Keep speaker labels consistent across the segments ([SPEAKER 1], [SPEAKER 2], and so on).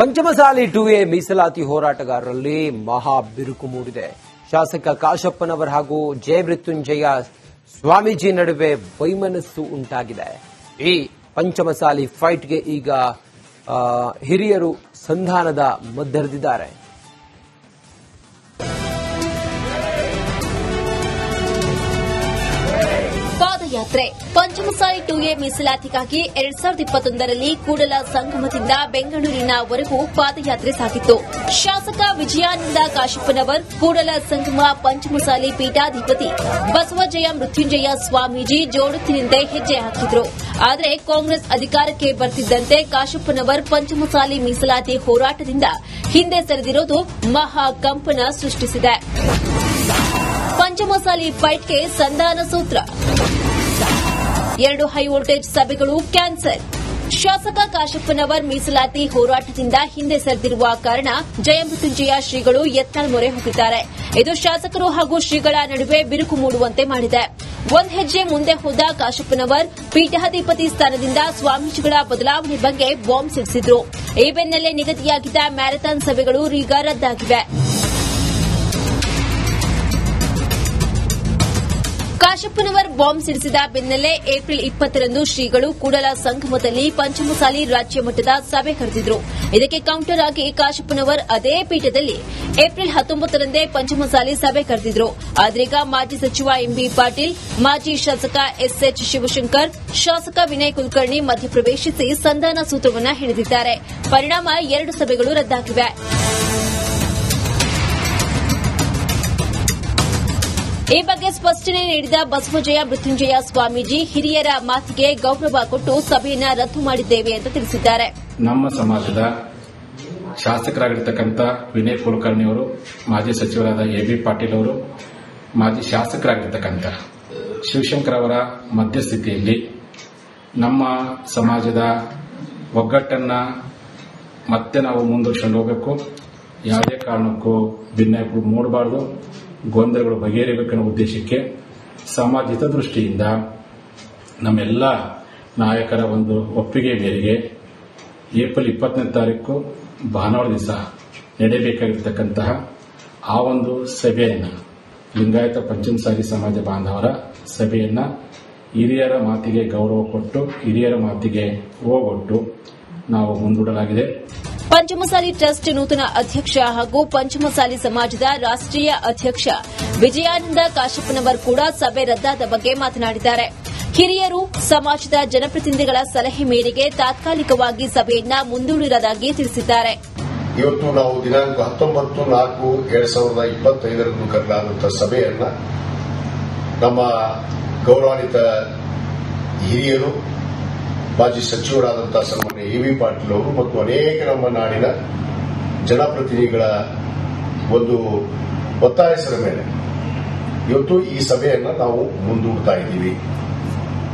[SPEAKER 1] Panchamasali two A ಮೀಸಲಾತಿ ಹೋರಾಟಗಾರರಲ್ಲಿ ಮಹಾ ಬಿರುಕು ಮೂಡಿದೆ. ಶಾಸಕ ಕಾಶಪ್ಪನವರ್ ಹಾಗೂ ಜಯಮೃತ್ಯುಂಜಯ ಸ್ವಾಮೀಜಿ ನಡುವೆ ವೈಮನಸ್ಸು ಉಂಟಾಗಿದೆ. ಈ ಪಂಚಮಸಾಲಿ ಫೈಟ್ಗೆ ಈಗ ಹಿರಿಯರು ಸಂಧಾನದ ಮದ್ದರೆದಿದ್ದಾರೆ
[SPEAKER 2] ಪಾದಯಾತ್ರೆ ಪಂಚಮಸಾಲಿ ಟು ಎ ಮೀಸಲಾತಿಗಾಗಿ ಎರಡ್ ಸಾವಿರದ ಇಪ್ಪತ್ತೊಂದರಲ್ಲಿ ಕೂಡಲ ಸಂಗಮದಿಂದ ಬೆಂಗಳೂರಿನವರೆಗೂ ಪಾದಯಾತ್ರೆ ಸಾಗಿತ್ತು. ಶಾಸಕ ವಿಜಯಾನಂದ ಕಾಶಪ್ಪನವರ್ ಕೂಡಲ ಸಂಗಮ ಪಂಚಮಸಾಲಿ ಪೀಠಾಧಿಪತಿ. ಬಸವಜಯ ಮೃತ್ಯುಂಜಯ ಸ್ವಾಮೀಜಿ ಜೋಡುತ್ತಿನಿಂದ ಹೆಜ್ಜೆ ಹಾಕಿದ್ರು. ಆದರೆ ಕಾಂಗ್ರೆಸ್ ಅಧಿಕಾರಕ್ಕೆ ಬರ್ತಿದ್ದಂತೆ ಕಾಶಪ್ಪನವರ್ ಪಂಚಮಸಾಲಿ ಮೀಸಲಾತಿ ಹೋರಾಟದಿಂದ ಹಿಂದೆ ಸರಿದಿರೋದು ಮಹಾ ಕಂಪನ ಸೃಷ್ಟಿಸಿದೆ. ಪಂಚಮಸಾಲಿ ಫೈಟ್ಗೆ ಸಂಧಾನ ಸೂತ್ರ. ಎರಡು ಹೈ ವೋಲ್ಟೇಜ್ ಸಭೆಗಳು ಕ್ಯಾನ್ಸರ್. ಶಾಸಕ ಕಾಶಪ್ಪನವರ್ ಮೀಸಲಾತಿ ಹೋರಾಟದಿಂದ ಹಿಂದೆ ಸರಿದಿರುವ ಕಾರಣ ಜಯಮೃತ್ಯುಂಜಯ ಶ್ರೀಗಳು ಎತ್ತಲ್ ಮೊರೆ ಹೋಗಿದ್ದಾರೆ. ಇದು ಶಾಸಕರು ಹಾಗೂ ಶ್ರೀಗಳ ನಡುವೆ ಬಿರುಕು ಮೂಡುವಂತೆ ಮಾಡಿದೆ. ಒಂದು ಹೆಜ್ಜೆ ಮುಂದೆ ಹೋದ ಕಾಶಪ್ಪನವರ್ ಪೀಠಾಧಿಪತಿ ಸ್ಥಾನದಿಂದ ಸ್ವಾಮೀಜಿಗಳ ಬದಲಾವಣೆ ಬಗ್ಗೆ ಬಾಂಬ್ ಸಿಡಿಸಿದ್ರು. ಈ ಬೆನ್ನಲ್ಲೇ ನಿಗದಿಯಾಗಿದ್ದ ಮ್ಯಾರಥಾನ್ ಸಭೆಗಳು ಈಗ ರದ್ದಾಗಿವೆ. ಕಾಶಪ್ಪನವರ್ ಬಾಂಬ್ ಸಿಡಿಸಿದ ಬೆನ್ನಲ್ಲೇ ಏಪ್ರಿಲ್ ಇಪ್ಪತ್ತರಂದು ಶ್ರೀಗಳು ಕೂಡಲ ಸಂಗಮದಲ್ಲಿ ಪಂಚಮಸಾಲಿ ರಾಜ್ಯ ಮಟ್ಟದ ಸಭೆ ಕರೆದಿದ್ರು. ಇದಕ್ಕೆ ಕೌಂಟರ್ ಆಗಿ ಕಾಶಪ್ಪನವರ್ ಅದೇ ಪೀಠದಲ್ಲಿ ಏಪ್ರಿಲ್ ಹತ್ತೊಂಬತ್ತರಂದೇ ಪಂಚಮಸಾಲಿ ಸಭೆ ಕರೆದಿದ್ರು. ಆದ್ರೀಗ ಮಾಜಿ ಸಚಿವ ಎಂಬಿ ಪಾಟೀಲ್, ಮಾಜಿ ಶಾಸಕ ಎಸ್ಎಚ್ ಶಿವಶಂಕರ್, ಶಾಸಕ ವಿನಯ್ ಕುಲಕರ್ಣಿ ಮಧ್ಯಪ್ರವೇಶಿಸಿ ಸಂಧಾನ ಸೂತ್ರವನ್ನು ಹಿಡಿದಿದ್ದಾರೆ. ಪರಿಣಾಮ ಎರಡು ಸಭೆಗಳು ರದ್ದಾಗಿವೆ. ಈ ಬಗ್ಗೆ ಸ್ಪಷ್ಟನೆ ನೀಡಿದ ಬಸವಜಯ ಮೃತ್ಯುಂಜಯ ಸ್ವಾಮೀಜಿ, ಹಿರಿಯರ ಮಾತಿಗೆ ಗೌರವ ಕೊಟ್ಟು ಸಭೆಯನ್ನ ರದ್ದು ಮಾಡಿದ್ದೇವೆ ಅಂತ ತಿಳಿಸಿದ್ದಾರೆ.
[SPEAKER 3] ನಮ್ಮ ಸಮಾಜದ ಶಾಸಕರಾಗಿರ್ತಕ್ಕಂಥ ವಿನಯ್ ಕುಲಕರ್ಣಿ ಅವರು ಮಾಜಿ ಸಚಿವರಾದ ಎ ಬಿ ಪಾಟೀಲ್ ಅವರು, ಮಾಜಿ ಶಾಸಕರಾಗಿರ್ತಕ್ಕಂಥ ಶಿವಶಂಕರ್ ಅವರ ಮಧ್ಯಸ್ಥಿತಿಯಲ್ಲಿ ನಮ್ಮ ಸಮಾಜದ ಒಗ್ಗಟ್ಟನ್ನ ಮತ್ತೆ ನಾವು ಮುಂದುವರ್ಸ್ಕೊಂಡು ಹೋಗಬೇಕು. ಯಾವುದೇ ಕಾರಣಕ್ಕೂ ಭಿನ್ನ ಮೂಡಬಾರದು. ಗೊಂದಲಗಳು ಬಗೆಹರಿಬೇಕನ್ನೋ ಉದ್ದೇಶಕ್ಕೆ ಸಮಾಜಿತ ದೃಷ್ಟಿಯಿಂದ ನಮ್ಮೆಲ್ಲ ನಾಯಕರ ಒಂದು ಒಪ್ಪಿಗೆ ಮೇರೆಗೆ ಏಪ್ರಿಲ್ ಇಪ್ಪತ್ತನೇ ತಾರೀಕು ಭಾನುವಾರ ದಿವಸ ನಡೆಯಬೇಕಾಗಿರ್ತಕ್ಕಂತಹ ಆ ಒಂದು ಸಭೆಯನ್ನು ಲಿಂಗಾಯತ ಪಂಚಮಸಾಲಿ ಸಮಾಜ ಬಾಂಧವರ ಸಭೆಯನ್ನ ಹಿರಿಯರ ಮಾತಿಗೆ ಗೌರವ ಕೊಟ್ಟು, ಹಿರಿಯರ ಮಾತಿಗೆ ಹೋಗೊಟ್ಟು ನಾವು ಮುಂದೂಡಲಾಗಿದೆ.
[SPEAKER 2] ಪಂಚಮಸಾಲಿ ಟ್ರಸ್ಟ್ ನೂತನ ಅಧ್ಯಕ್ಷ ಹಾಗೂ ಪಂಚಮಸಾಲಿ ಸಮಾಜದ ರಾಷ್ಟೀಯ ಅಧ್ಯಕ್ಷ ವಿಜಯಾನಂದ ಕಾಶಪ್ಪನವರ್ ಕೂಡ ಸಭೆ ರದ್ದಾದ ಬಗ್ಗೆ ಮಾತನಾಡಿದ್ದಾರೆ. ಹಿರಿಯರು ಸಮಾಜದ ಜನಪ್ರತಿನಿಧಿಗಳ ಸಲಹೆ ಮೇರೆಗೆ ತಾತ್ಕಾಲಿಕವಾಗಿ ಸಭೆಯನ್ನ ಮುಂದೂಡಿರದಾಗಿ ತಿಳಿಸಿದ್ದಾರೆ.
[SPEAKER 4] ಇವತ್ತು ನಾವು ದಿನಾಂಕ ಹತ್ತೊಂಬತ್ತು ನಾಲ್ಕು ಎರಡ್ ಸಾವಿರದ ಇಪ್ಪತ್ತೈದರಂದು ಕರೆದಾದಂತಹ ಸಭೆಯನ್ನ ನಮ್ಮ ಗೌರವಾನ್ವಿತ ಹಿರಿಯರು ಮಾಜಿ ಸಚಿವರಾದಂತಹ ಸನ್ಮಾನ್ಯ ಎ ವಿ ಪಾಟೀಲ್ ಅವರು ಮತ್ತು ಅನೇಕ ನಮ್ಮ ನಾಡಿನ ಜನಪ್ರತಿನಿಧಿಗಳ ಒಂದು ಒತ್ತಾಯಸರ ಮೇಲೆ ಇವತ್ತು ಈ ಸಭೆಯನ್ನು ನಾವು ಮುಂದೂಡ್ತಾ ಇದ್ದೀವಿ.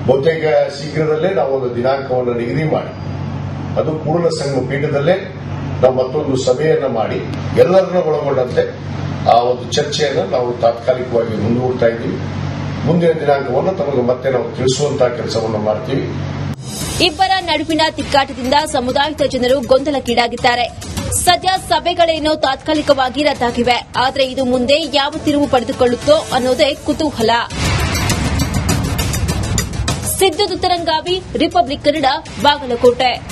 [SPEAKER 4] ಬಹುತೇಕ ಶೀಘ್ರದಲ್ಲೇ ನಾವು ಒಂದು ದಿನಾಂಕವನ್ನು ನಿಗದಿ ಮಾಡಿ, ಅದು ಕೂಡಲ ಸಂಘ ಪೀಠದಲ್ಲೇ ನಾವು ಮತ್ತೊಂದು ಸಭೆಯನ್ನು ಮಾಡಿ ಎಲ್ಲರನ್ನ ಒಳಗೊಂಡಂತೆ ಆ ಒಂದು ಚರ್ಚೆಯನ್ನು ನಾವು ತಾತ್ಕಾಲಿಕವಾಗಿ ಮುಂದೂಡ್ತಾ ಇದ್ದೀವಿ. ಮುಂದಿನ ದಿನಾಂಕವನ್ನು ತಮಗೆ ಮತ್ತೆ ನಾವು ತಿಳಿಸುವಂತಹ ಕೆಲಸವನ್ನು ಮಾಡ್ತೀವಿ.
[SPEAKER 2] ಇಬ್ಬರ ನಡುವಿನ ತಿಕ್ಕಾಟದಿಂದ ಸಮುದಾಯದ ಜನರು ಗೊಂದಲಕ್ಕೀಡಾಗಿದ್ದಾರೆ. ಸದ್ಯ ಸಭೆಗಳೇನು ತಾತ್ಕಾಲಿಕವಾಗಿ ರದ್ದಾಗಿವೆ. ಆದರೆ ಇದು ಮುಂದೆ ಯಾವ ತಿರುವು ಪಡೆದುಕೊಳ್ಳುತ್ತೋ ಅನ್ನೋದೇ ಕುತೂಹಲ. Siddu Duttarangavi republic Kannada, Bagalkote.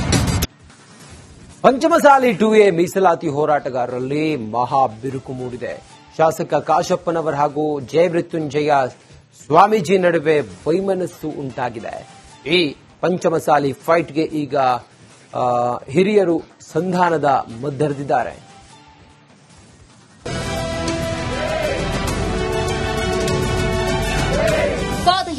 [SPEAKER 1] Panchamasali two A ಮೀಸಲಾತಿ ಹೋರಾಟಗಾರರಲ್ಲಿ ಮಹಾ ಬಿರುಕು ಮೂಡಿದೆ. ಶಾಸಕ ಕಾಶಪ್ಪನವರ್ ಹಾಗೂ ಜಯಮೃತ್ಯುಂಜಯ ಸ್ವಾಮೀಜಿ ನಡುವೆ ವೈಮನಸ್ಸು ಉಂಟಾಗಿದೆ. ಈ ಪಂಚಮಸಾಲಿ ಫೈಟ್ಗೆ ಈಗ ಹಿರಿಯರು ಸಂಧಾನದ ಮದ್ದರೆದಿದ್ದಾರೆ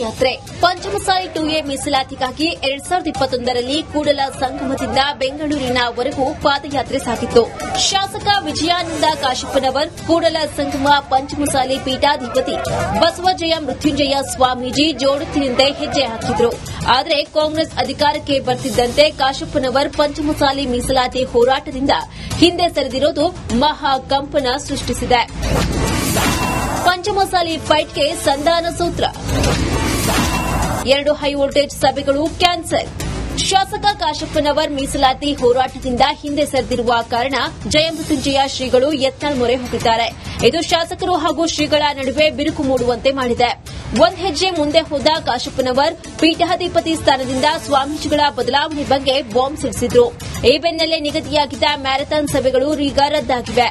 [SPEAKER 2] ಪಾದಯಾತ್ರೆ ಪಂಚಮಸಾಯಿ ಟು ಎ ಮೀಸಲಾತಿಗಾಗಿ ಎರಡ್ ಸಾವಿರದ ಇಪ್ಪತ್ತೊಂದರಲ್ಲಿ ಕೂಡಲ ಸಂಗಮದಿಂದ ಬೆಂಗಳೂರಿನವರೆಗೂ ಪಾದಯಾತ್ರೆ ಸಾಗಿತ್ತು. ಶಾಸಕ ವಿಜಯಾನಂದ ಕಾಶಪ್ಪನವರ್ ಕೂಡಲ ಸಂಗಮ ಪಂಚಮಸಾಲಿ ಪೀಠಾಧಿಪತಿ ಬಸವಜಯ ಮೃತ್ಯುಂಜಯ ಸ್ವಾಮೀಜಿ ಜೋಡುತ್ತಿನಿಂದ ಹೆಜ್ಜೆ ಹಾಕಿದ್ರು. ಆದರೆ ಕಾಂಗ್ರೆಸ್ ಅಧಿಕಾರಕ್ಕೆ ಬರ್ತಿದ್ದಂತೆ ಕಾಶಪ್ಪನವರ್ ಪಂಚಮಸಾಲಿ ಮೀಸಲಾತಿ ಹೋರಾಟದಿಂದ ಹಿಂದೆ ಸರಿದಿರೋದು ಮಹಾ ಕಂಪನ ಸೃಷ್ಟಿಸಿದೆ. ಪಂಚಮಸಾಲಿ ಫೈಟ್ಗೆ ಸಂಧಾನ ಸೂತ್ರ. ಎರಡು ಹೈ ವೋಲ್ಟೇಜ್ ಸಭೆಗಳು ಕ್ಯಾನ್ಸಲ್. ಶಾಸಕ ಕಾಶಪ್ಪನವರ್ ಮೀಸಲಾತಿ ಹೋರಾಟದಿಂದ ಹಿಂದೆ ಸರಿದಿರುವ ಕಾರಣ ಜಯಮೃತ್ಯುಂಜಯ ಶ್ರೀಗಳು ಯತ್ನಾಳ್ ಮೊರೆ ಹೋಗಿದ್ದಾರೆ ಇದು ಶಾಸಕರು ಹಾಗೂ ಶ್ರೀಗಳ ನಡುವೆ ಬಿರುಕು ಮೂಡುವಂತೆ ಮಾಡಿದೆ. ಒಂದ್ ಹೆಜ್ಜೆ ಮುಂದೆ ಹೋದ ಕಾಶಪ್ಪನವರ್ ಪೀಠಾಧಿಪತಿ ಸ್ಥಾನದಿಂದ ಸ್ವಾಮೀಜಿಗಳ ಬದಲಾವಣೆ ಬಗ್ಗೆ ಬಾಂಬ್ ಸಿಡಿಸಿದ್ರು. ಈ ಬೆನ್ನಲ್ಲೇ ನಿಗದಿಯಾಗಿದ್ದ ಮ್ಯಾರಥಾನ್ ಸಭೆಗಳು ಈಗ ರದ್ದಾಗಿವೆ.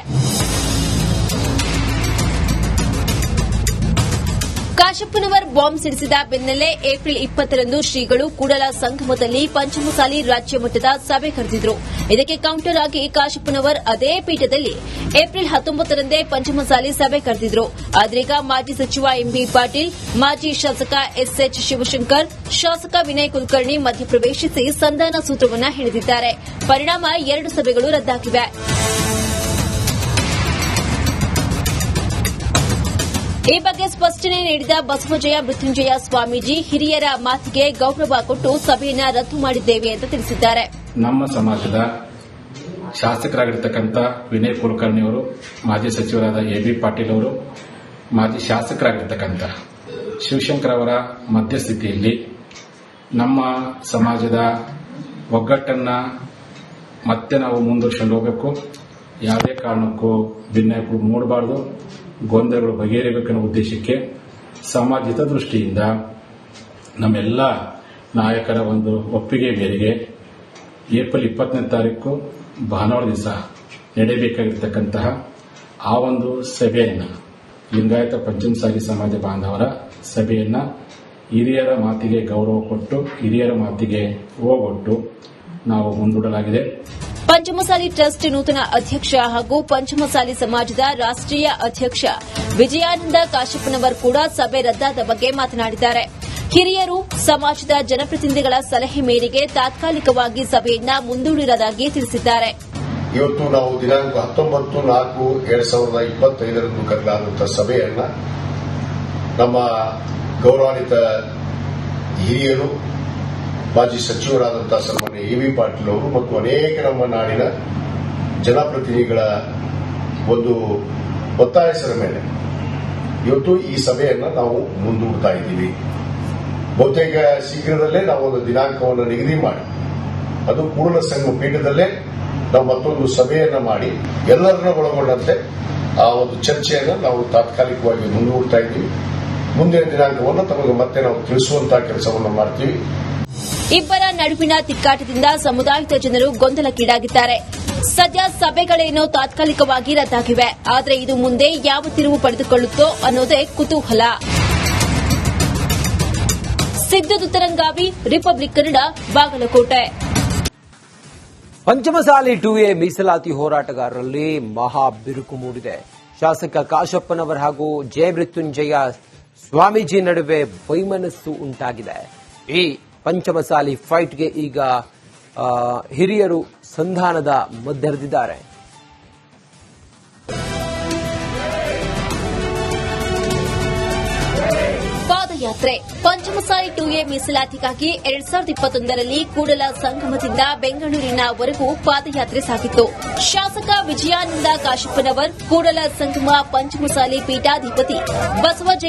[SPEAKER 2] ಕಾಶಪ್ಪನವರ್ ಬಾಂಬ್ ಸಿಡಿಸಿದ ಬೆನ್ನಲ್ಲೇ ಏಪ್ರಿಲ್ ಇಪ್ಪತ್ತರಂದು ಶ್ರೀಗಳು ಕೂಡಲ ಸಂಗಮದಲ್ಲಿ ಪಂಚಮಸಾಲಿ ರಾಜ್ಯ ಮಟ್ಟದ ಸಭೆ ಕರೆದಿದ್ರು. ಇದಕ್ಕೆ ಕೌಂಟರ್ ಆಗಿ ಕಾಶಪ್ಪನವರ್ ಅದೇ ಪೀಠದಲ್ಲಿ ಏಪ್ರಿಲ್ ಹತ್ತೊಂಬತ್ತರಂದೇ ಪಂಚಮಸಾಲಿ ಸಭೆ ಕರೆದಿದ್ರು. ಆದ್ರೀಗ ಮಾಜಿ ಸಚಿವ ಎಂಬಿ ಪಾಟೀಲ್, ಮಾಜಿ ಶಾಸಕ ಎಸ್ಎಚ್ ಶಿವಶಂಕರ್, ಶಾಸಕ ವಿನಯ್ ಕುಲಕರ್ಣಿ ಮಧ್ಯಪ್ರವೇಶಿಸಿ ಸಂಧಾನ ಸೂತ್ರವನ್ನು ಹಿಡಿದಿದ್ದಾರೆ ಪರಿಣಾಮ ಎರಡು ಸಭೆಗಳು ರದ್ದಾಗಿವೆ. ಈ ಬಗ್ಗೆ ಸ್ಪಷ್ಟನೆ ನೀಡಿದ ಬಸವಜಯ ಮೃತ್ಯುಂಜಯ ಸ್ವಾಮೀಜಿ, ಹಿರಿಯರ ಮಾತಿಗೆ ಗೌರವ ಕೊಟ್ಟು ಸಭೆಯನ್ನ ರದ್ದು ಮಾಡಿದ್ದೇವೆ ಅಂತ ತಿಳಿಸಿದ್ದಾರೆ.
[SPEAKER 3] ನಮ್ಮ ಸಮಾಜದ ಶಾಸಕರಾಗಿರ್ತಕ್ಕಂಥ ವಿನಯ್ ಕುಲಕರ್ಣಿ ಅವರು ಮಾಜಿ ಸಚಿವರಾದ ಎ ಬಿ ಪಾಟೀಲ್ ಅವರು, ಮಾಜಿ ಶಾಸಕರಾಗಿರ್ತಕ್ಕಂಥ ಶಿವಶಂಕರ್ ಅವರ ಮಧ್ಯಸ್ಥಿತಿಯಲ್ಲಿ ನಮ್ಮ ಸಮಾಜದ ಒಗ್ಗಟ್ಟನ್ನ ಮತ್ತೆ ನಾವು ಮುಂದುವರ್ಸ್ಕೊಂಡು ಹೋಗಬೇಕು. ಯಾವುದೇ ಕಾರಣಕ್ಕೂ ಭಿನ್ನ ಮೂಡಬಾರದು ಗೊಂದಲಗಳು ಬಗೆಹರಿಬೇಕನ್ನೋ ಉದ್ದೇಶಕ್ಕೆ ಸಮಾಜದ ದೃಷ್ಟಿಯಿಂದ ನಮ್ಮೆಲ್ಲ ನಾಯಕರ ಒಂದು ಒಪ್ಪಿಗೆ ಮೇರೆಗೆ ಏಪ್ರಿಲ್ ಇಪ್ಪತ್ತನೇ ತಾರೀಕು ಭಾನುವಾರ ದಿವಸ ನಡೆಯಬೇಕಾಗಿರ್ತಕ್ಕಂತಹ ಆ ಒಂದು ಸಭೆಯನ್ನು ಲಿಂಗಾಯತ ಪಂಚಮಸಾಲಿ ಸಮಾಜ ಬಾಂಧವರ ಸಭೆಯನ್ನು ಹಿರಿಯರ ಮಾತಿಗೆ ಗೌರವ ಕೊಟ್ಟು, ಹಿರಿಯರ ಮಾತಿಗೆ ಹೋಗೊಟ್ಟು ನಾವು ಮುಂದೂಡಲಾಗಿದೆ.
[SPEAKER 2] ಪಂಚಮಸಾಲಿ ಟ್ರಸ್ಟ್ ನೂತನ ಅಧ್ಯಕ್ಷ ಹಾಗೂ ಪಂಚಮಸಾಲಿ ಸಮಾಜದ ರಾಷ್ಟೀಯ ಅಧ್ಯಕ್ಷ ವಿಜಯಾನಂದ ಕಾಶಪ್ಪನವರ್ ಕೂಡ ಸಭೆ ರದ್ದಾದ ಬಗ್ಗೆ ಮಾತನಾಡಿದ್ದಾರೆ. ಹಿರಿಯರು, ಸಮಾಜದ ಜನಪ್ರತಿನಿಧಿಗಳ ಸಲಹೆ ಮೇರೆಗೆ ತಾತ್ಕಾಲಿಕವಾಗಿ ಸಭೆಯನ್ನ ಮುಂದೂಡಿರದಾಗಿ ತಿಳಿಸಿದ್ದಾರೆ.
[SPEAKER 4] ಇವತ್ತು ನಾವು ದಿನಾಂಕ ಹತ್ತೊಂಬತ್ತು ನಾಲ್ಕು ಎರಡ್ ಸಾವಿರದ ಇಪ್ಪತ್ತೈದರಂದು ಕರೆಯಲಾದಂತಹ ಸಭೆಯನ್ನ ನಮ್ಮ ಗೌರವಾನ್ವಿತ ಹಿರಿಯರು ಮಾಜಿ ಸಚಿವರಾದಂತಹ ಸನ್ಮಾನ್ಯ ಎ ವಿ ಪಾಟೀಲ್ ಅವರು ಮತ್ತು ಅನೇಕ ನಮ್ಮ ನಾಡಿನ ಜನಪ್ರತಿನಿಧಿಗಳ ಒಂದು ಒತ್ತಾಯಸರ ಮೇಲೆ ಇವತ್ತು ಈ ಸಭೆಯನ್ನು ನಾವು ಮುಂದೂಡ್ತಾ ಇದ್ದೀವಿ. ಬಹುತೇಕ ಶೀಘ್ರದಲ್ಲೇ ನಾವು ಒಂದು ದಿನಾಂಕವನ್ನು ನಿಗದಿ ಮಾಡಿ, ಅದು ಪೂರ್ಣ ಸಂಘ ಪೀಠದಲ್ಲೇ ನಾವು ಮತ್ತೊಂದು ಸಭೆಯನ್ನು ಮಾಡಿ ಎಲ್ಲರನ್ನ ಒಳಗೊಂಡಂತೆ ಆ ಒಂದು ಚರ್ಚೆಯನ್ನು ನಾವು ತಾತ್ಕಾಲಿಕವಾಗಿ ಮುಂದೂಡ್ತಾ ಇದ್ದೀವಿ. ಮುಂದಿನ ದಿನಾಂಕವನ್ನು ತಮಗೆ ಮತ್ತೆ ನಾವು ತಿಳಿಸುವಂತಹ ಕೆಲಸವನ್ನು ಮಾಡ್ತೀವಿ.
[SPEAKER 2] ಇಬ್ಬರ ನಡುವಿನ ತಿಕ್ಕಾಟದಿಂದ ಸಮುದಾಯದ ಜನರು ಗೊಂದಲಕ್ಕೀಡಾಗಿದ್ದಾರೆ. ಸದ್ಯ ಸಭೆಗಳೇನೋ ತಾತ್ಕಾಲಿಕವಾಗಿ ರದ್ದಾಗಿವೆ. ಆದರೆ ಇದು ಮುಂದೆ ಯಾವ ತಿರುವು ಪಡೆದುಕೊಳ್ಳುತ್ತೋ ಅನ್ನೋದೇ ಕುತೂಹಲ. Siddu Tuttarangavi republic Kannada, Bagalkote.
[SPEAKER 1] Panchamasali two A ಮೀಸಲಾತಿ ಹೋರಾಟಗಾರರಲ್ಲಿ ಮಹಾ ಬಿರುಕು ಮೂಡಿದೆ. ಶಾಸಕ ಕಾಶಪ್ಪನವರ್ ಹಾಗೂ ಜಯಮೃತ್ಯುಂಜಯ ಸ್ವಾಮೀಜಿ ನಡುವೆ ವೈಮನಸ್ಸು ಉಂಟಾಗಿದೆ. ಈ ಪಂಚಮಸಾಲಿ ಫೈಟ್ಗೆ ಈಗ ಹಿರಿಯರು ಸಂಧಾನದ ಮಧ್ಯರೆದಿದ್ದಾರೆ.
[SPEAKER 2] ಪಾದಯಾತ್ರೆ. ಪಂಚಮಸಾಲಿ ಟು ಎ ಮೀಸಲಾತಿಗಾಗಿ ಎರಡ್ ಸಾವಿರದ ಇಪ್ಪತ್ತೊಂದರಲ್ಲಿ ಕೂಡಲ ಸಂಗಮದಿಂದ ಬೆಂಗಳೂರಿನವರೆಗೂ ಪಾದಯಾತ್ರೆ ಸಾಗಿತ್ತು. ಶಾಸಕ ವಿಜಯಾನಂದ ಕಾಶಪ್ಪನವರ್ ಕೂಡಲ ಸಂಗಮ ಪಂಚಮಸಾಲಿ ಪೀಠಾಧಿಪತಿ ಬಸವಜ